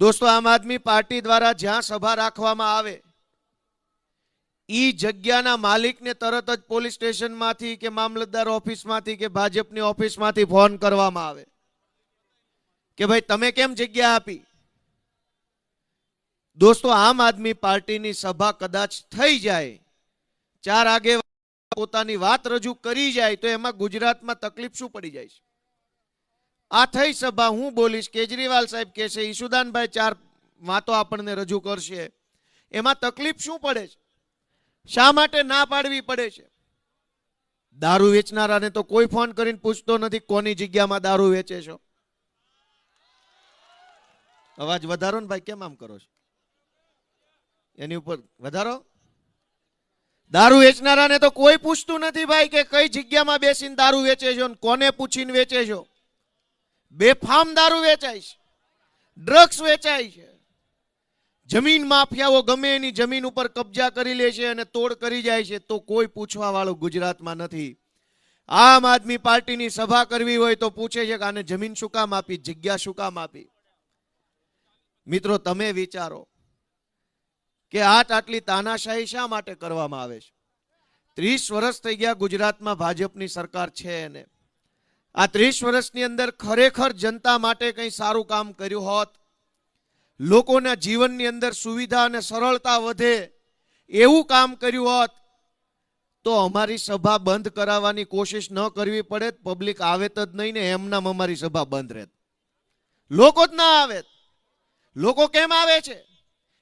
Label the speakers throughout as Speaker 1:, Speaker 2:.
Speaker 1: દોસ્તો, આમ આદમી પાર્ટી દ્વારા જ્યાં સભા રાખવામાં આવે, ઈ જગ્યાના માલિકને તરત જ પોલીસ સ્ટેશનમાંથી કે મામલતદાર ઓફિસમાંથી કે ભાજપની ઓફિસમાંથી ફોન કરવામાં આવે કે ભાઈ, તમે કેમ જગ્યા આપી? દોસ્તો, આમ આદમી પાર્ટીની સભા કદાચ થઈ જાય, ચાર આગે પોતાની વાત રજૂ કરી જાય, તો એમાં ગુજરાતમાં તકલીફ શું પડી જાય છે? આ થઈ સભા. હું બોલીશ, કેજરીવાલ સાહેબ કહેશે ઈશુદાનભાઈ ચાર વાતો આપણને રજૂ કરશે. એમાં તકલીફ શું પડે છે? શા માટે ના પાડવી પડે છે? દારૂ વેચનારાને તો કોઈ ફોન કરીને પૂછતો નથી, કોની જગ્યામાં દારૂ વેચે છો? અવાજ વધારો ને ભાઈ, કેમ આમ કરો છો? એની ઉપર વધારો? દારૂ વેચનારાને તો કોઈ પૂછતું નથી ભાઈ કે કઈ જગ્યામાં બેસીને દારૂ વેચે છો કોને પૂછીને વેચે છો? બેફામ દારૂ વેચાય છે ડ્રગ્સ વેચાય છે. જમીન માફિયાઓ ગમે એની જમીન ઉપર કબજા કરી લે છે અને તોડ કરી જાય છે, તો કોઈ પૂછવા વાળું ગુજરાતમાં નથી. આમ આદમી પાર્ટીની સભા કરવી હોય તો પૂછે છે કે આને જમીન શું કામ આપી, જગ્યા શું કામ આપી? મિત્રો, તમે વિચારો કે આટ આટલી તાનાશાહી શા માટે કરવામાં આવે છે? ત્રીસ વર્ષ થઈ ગયા ગુજરાતમાં ભાજપની સરકાર છે એને આ ત્રીસ વર્ષની અંદર ખરેખર જનતા માટે કંઈ સારું કામ કર્યું હોત, લોકોના જીવનની અંદર સુવિધા અને સરળતા વધે એવું કામ કર્યું હોત, તો અમારી સભા બંધ કરાવવાની કોશિશ ન કરવી પડે, પબ્લિક આવે જ નહીં ને એમનામ અમારી સભા બંધ રહેત. લોકો જ ના આવે લોકો કેમ આવે છે?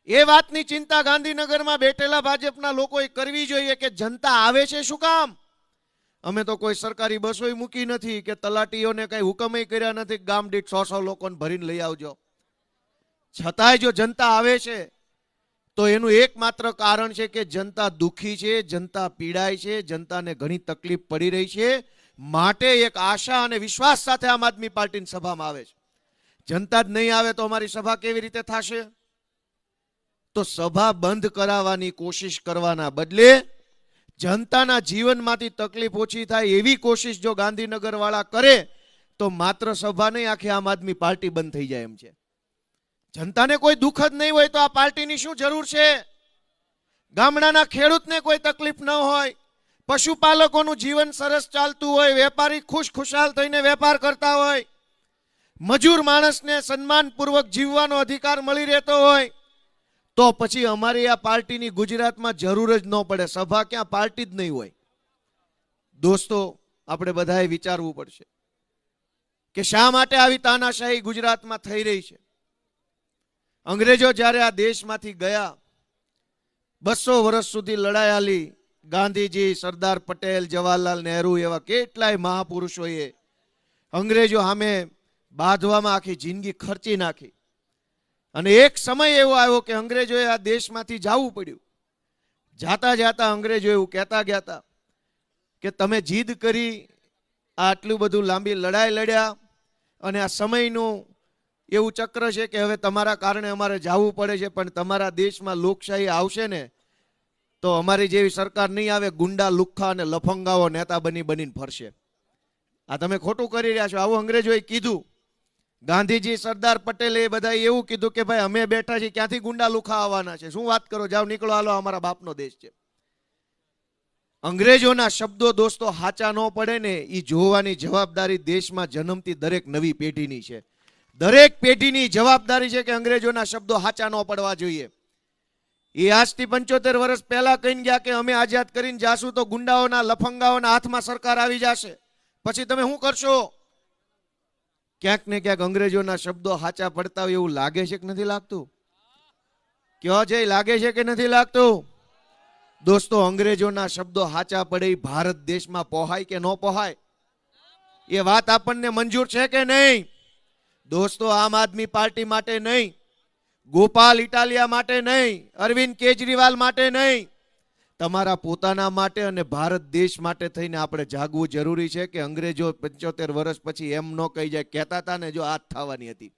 Speaker 1: એ વાતની ચિંતા ગાંધીનગરમાં બેઠેલા ભાજપના લોકોએ કરવી જોઈએ કે જનતા આવે છે શું કામ? અમે તો કોઈ સરકારી બસોય મૂકી નથી કે તલાટીઓને કઈ હુકમય કર્યા નથી ગામ દીઠ સો સો લોકોને ભરીને લઈ આવજો. છતાંય જો જનતા આવે છે, તો એનું એકમાત્ર કારણ છે કે જનતા દુખી છે, જનતા પીડાય છે, જનતાને ઘણી તકલીફ પડી રહી છે. માટે એક આશા અને વિશ્વાસ સાથે આમ આદમી પાર્ટીની સભામાં આવે છે. જનતા જ નહીં આવે તો અમારી સભા કેવી રીતે થશે? તો સભા બંધ કરાવવાની કોશિશ કરવાના બદલે જનતાના જીવનમાંથી તકલીફ ઓછી થાય એવી કોશિશ જો ગાંધીનગર વાળા કરે, તો માત્ર સભા નહીં, આખી આમ આદમી પાર્ટી બંધ થઈ જાય એમ છે. જનતાને કોઈ દુઃખ જ નહીં હોય તો આ પાર્ટીની શું જરૂર છે? ગામડાના ખેડૂતને કોઈ તકલીફ ન હોય, પશુપાલકોનું જીવન સરસ ચાલતું હોય, વેપારી ખુશ ખુશાલ થઈને વેપાર કરતા હોય, મજૂર માણસને સન્માનપૂર્વક જીવવાનો અધિકાર મળી રહેતો હોય તો પછી અમારી આ પાર્ટીની ગુજરાતમાં જરૂર જ ન પડે. સભા ક્યાં પાર્ટી જ નહીં હોય. દોસ્તો, આપણે બધાએ વિચારવું પડશે કે શા માટે આવી તાનાશાહી ગુજરાતમાં થઈ રહી છે? અંગ્રેજો જ્યારે આ દેશમાંથી ગયા, બસો વર્ષ સુધી લડાઈ ગાંધીજી, સરદાર પટેલ, જવાહરલાલ નહેરુ એવા કેટલાય મહાપુરુષોએ અંગ્રેજો સામે બાંધવામાં આખી જિંદગી ખર્ચી નાખી. અને એક સમય એવો આવ્યો કે અંગ્રેજોએ આ દેશમાંથી જવું પડ્યું. જાતા જાતા અંગ્રેજો એવું કહેતા ગયા કે તમે જીદ કરી આ આટલું બધું લાંબી લડાઈ લડ્યા અને આ સમયનું એવું ચક્ર છે કે હવે તમારા કારણે અમારે જવું પડે છે, પણ તમારા દેશમાં લોકશાહી આવશે ને, તો અમારી જેવી સરકાર નહીં આવે, ગુંડા, લુખ્ખા અને લફંગાઓ નેતા બની બનીને ફરશે. આ તમે ખોટું કરી રહ્યા છો. આવું અંગ્રેજોએ કીધું. ગાંધીજી, સરદાર પટેલે એ બધા એવું કીધું કે ભાઈ, અમે બેઠા છીએ, ક્યાંથી ગુંડા લુખા આવવાના છે? શું વાત કરો? જાઓ, નીકળો, હાલો, અમારા બાપનો દેશ છે. અંગ્રેજોના શબ્દો દોસ્તો હાચા ન પડે ને એ જોવાની જવાબદારી દેશમાં જન્મતી દરેક નવી પેઢીની છે. દરેક પેઢીની જવાબદારી છે કે અંગ્રેજોના શબ્દો હાચા ન પડવા જોઈએ. એ આજથી પંચોતેર વર્ષ પહેલા કહીને ગયા કે અમે આઝાદ કરીને જાશું તો ગુંડાઓના, લફંગાઓના હાથમાં સરકાર આવી જશે. પછી તમે શું કરશો? ક્યાંક ને ક્યાંક અંગ્રેજોના શબ્દો હાચા પડતા હોય એવું લાગે છે કે નથી લાગતું? કયો છે લાગે છે કે નથી લાગતું? દોસ્તો, અંગ્રેજોના શબ્દો હાચા પડે ભારત દેશમાં પોહાય કે ન પોહાય? એ વાત આપણને મંજૂર છે કે નહીં? દોસ્તો, આમ આદમી પાર્ટી માટે નહીં. ગોપાલ ઇટાલિયા માટે નહીં. અરવિંદ કેજરીવાલ માટે નહીં. તમારા પોતાના માટે અને ભારત દેશ માટે થઈને આપણે જાગવું જરૂરી છે કે અંગ્રેજો પંચોતેર વર્ષ પછી એમ ન કહી જાય, કહેતા હતા ને જો આ થવાની હતી.